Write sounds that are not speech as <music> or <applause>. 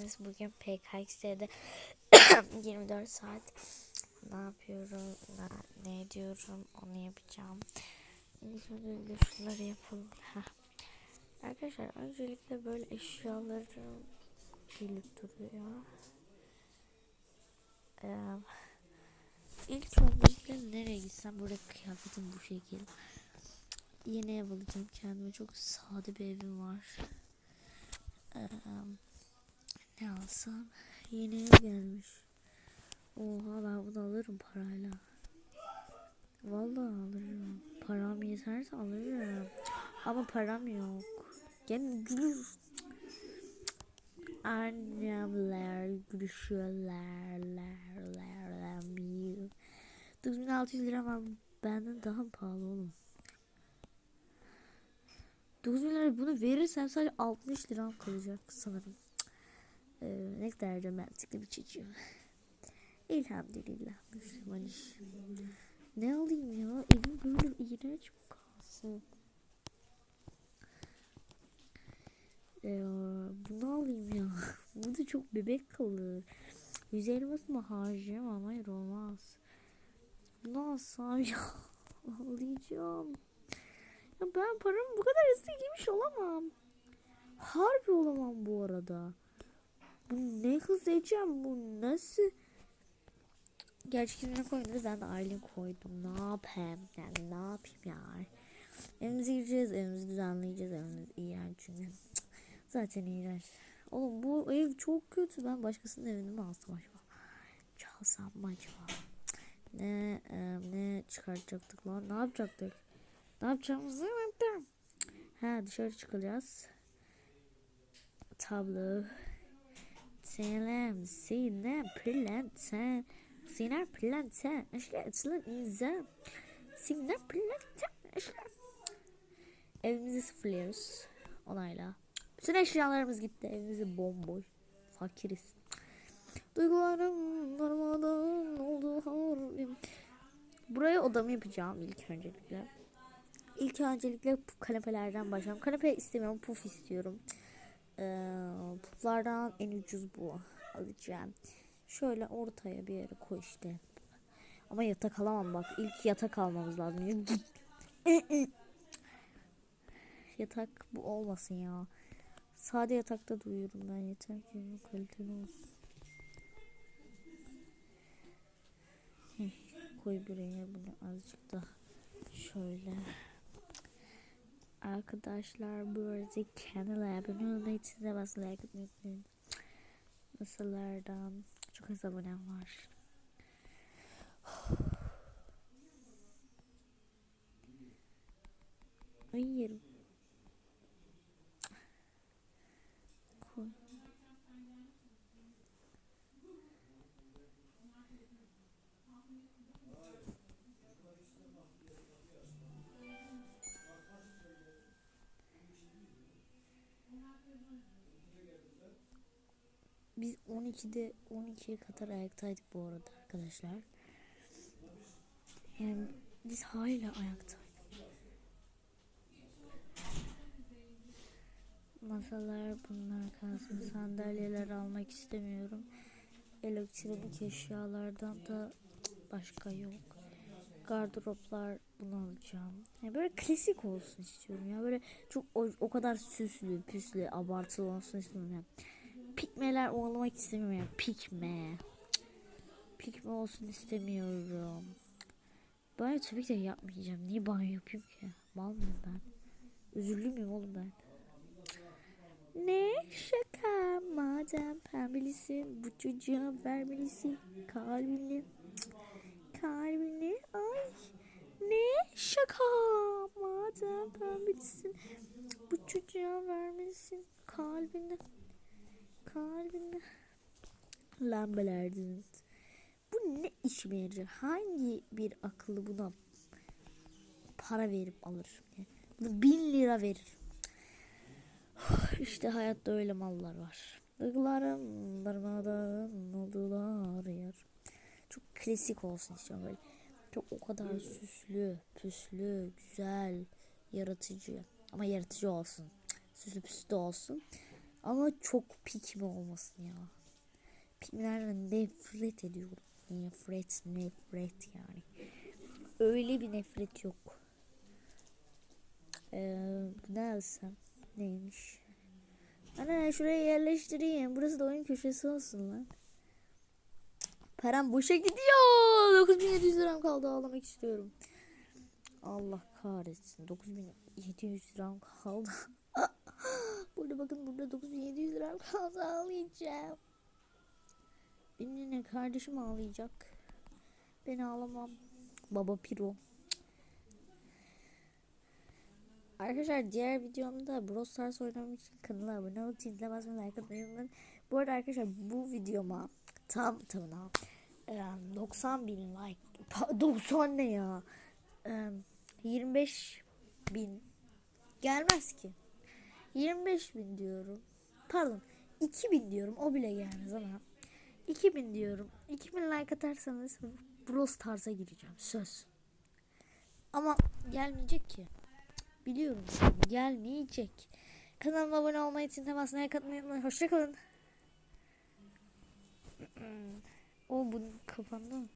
geldiniz. Bugün PKX'de 24 <coughs> saat ne yapıyorum, ne, ne ediyorum onu yapacağım. İlk önce şunları yapalım. Heh. Arkadaşlar öncelikle böyle eşyalarım gelip duruyor. Ee, ilk öncelikle nereye gitsem burada kıyafetim bu şekil. Yeni ev alacağım kendime çok sade bir evim var. Ee, ne alsam? Yeni ev gelmiş. Oha ben bunu alırım parayla. Vallahi alırım. Param yeterse alırım. Ama param yok. Gene gülür. Annemler gülüşüyorlar. ler, ler, ler, bir. 9600 lira ama benden daha pahalı oğlum. 9 bin lira bunu verirsem sadece 60 liram kalacak sanırım. Ee, ne kadar romantikli bir çocuğum. Elhamdülillah Müslüman. Ne alayım ya? Evim böyle iğrenç mi kalsın? Ee, bunu alayım ya. <laughs> Bu da çok bebek kalır. Yüz elmasını harcayamam. Hayır olmaz. Bunu alsam ya. <laughs> Ağlayacağım. Ya ben paramı bu kadar hızlı yemiş olamam. Harbi olamam bu arada. Bu ne hız edeceğim bu nasıl? Gerçi kimine koymadı ben de Aylin koydum. Ne yapayım yani ne yapayım ya. Evimize gireceğiz evimizi düzenleyeceğiz evimiz iğrenç çünkü. Zaten iğrenç. Oğlum bu ev çok kötü ben başkasının evini mi alsam acaba? Çalsam mı acaba? Ne e, ne çıkartacaktık lan ne yapacaktık? Ne yapacağımızı unuttum. Ha dışarı çıkacağız. Tablo. Selam, Sinem, Planta. Sinem, Planta. İşte açılan insan. Sinem, Planta. İşte. Evimizi sıfırlıyoruz. Onayla. Bütün eşyalarımız gitti. Evimizi bomboş. Fakiriz. Duygularım darmadan oldu halim. Buraya odamı yapacağım ilk öncelikle. İlk öncelikle kanepelerden başlayalım. Kanepe istemiyorum, puf istiyorum. Ee, puflardan en ucuz bu alacağım. Şöyle ortaya bir yere koy işte. Ama yatak alamam bak. İlk yatak almamız lazım. <laughs> yatak bu olmasın ya. Sade yatakta duyuyorum ben yeter ki kaliteli olsun. Koy buraya bunu azıcık da şöyle. Arkadaşlar bu arada kanala abone olmayı size basın like unutmayın. Masalardan çok az abonem var. <sighs> Ay yerim. Biz 12'de 12'ye kadar ayaktaydık bu arada arkadaşlar. Yani biz hala ayaktaydık. Masalar bunlar kalsın. Sandalyeler almak istemiyorum. Elektronik eşyalardan da başka yok. Gardıroplar bunu alacağım. Yani böyle klasik olsun istiyorum ya. Böyle çok o, o kadar süslü, püslü, abartılı olsun istemiyorum. Yani pikmeler olmak istemiyorum. Pikme. Pikme olsun istemiyorum. Banyo tabii ki de yapmayacağım. Niye banyo yapayım ki? Mal mıyım ben? Üzüldü müyüm oğlum ben? Ne şaka madem pembelisin bu çocuğa vermelisin kalbini kalbini ay ne şaka madem pembelisin bu çocuğa vermelisin kalbini kalbini lambalardan bu ne işime yarar hangi bir akıllı buna para verip alır bunu bin lira verir <sighs> işte hayatta öyle mallar var. Duygularım darmadan oldular yer. Çok klasik olsun istiyorum böyle. Çok o kadar süslü, püslü, güzel, yaratıcı. Ama yaratıcı olsun. Süslü püslü de olsun. Ama çok pikmi olmasın ya. Pikmilerden nefret ediyorum. Nefret, nefret yani. Öyle bir nefret yok. Ee, ne alsam? Neymiş? Ana şuraya yerleştireyim. Burası da oyun köşesi olsun lan. Param boşa gidiyor. 9700 liram kaldı ağlamak istiyorum. Allah kahretsin. 9700 liram kaldı. <laughs> burada bakın burada 9700 liram kaldı ağlayacağım. Benimle kardeşim ağlayacak. Ben ağlamam. Baba Piro. Arkadaşlar diğer videomda Brawl Stars oynamak için kanala abone olup zile basmayı like atmayı unutmayın. Bu arada arkadaşlar bu videoma tam tamına e, 90 bin like pa- 90 ne ya E, 25 bin gelmez ki 25 bin diyorum pardon 2000 diyorum o bile gelmez ama 2000 diyorum 2000 like atarsanız Brawl Stars'a gireceğim söz ama gelmeyecek ki Biliyorum gelmeyecek. Kanalıma abone olmayı için temasına katmayı unutmayın. Hoşçakalın. o bu kapandı mı?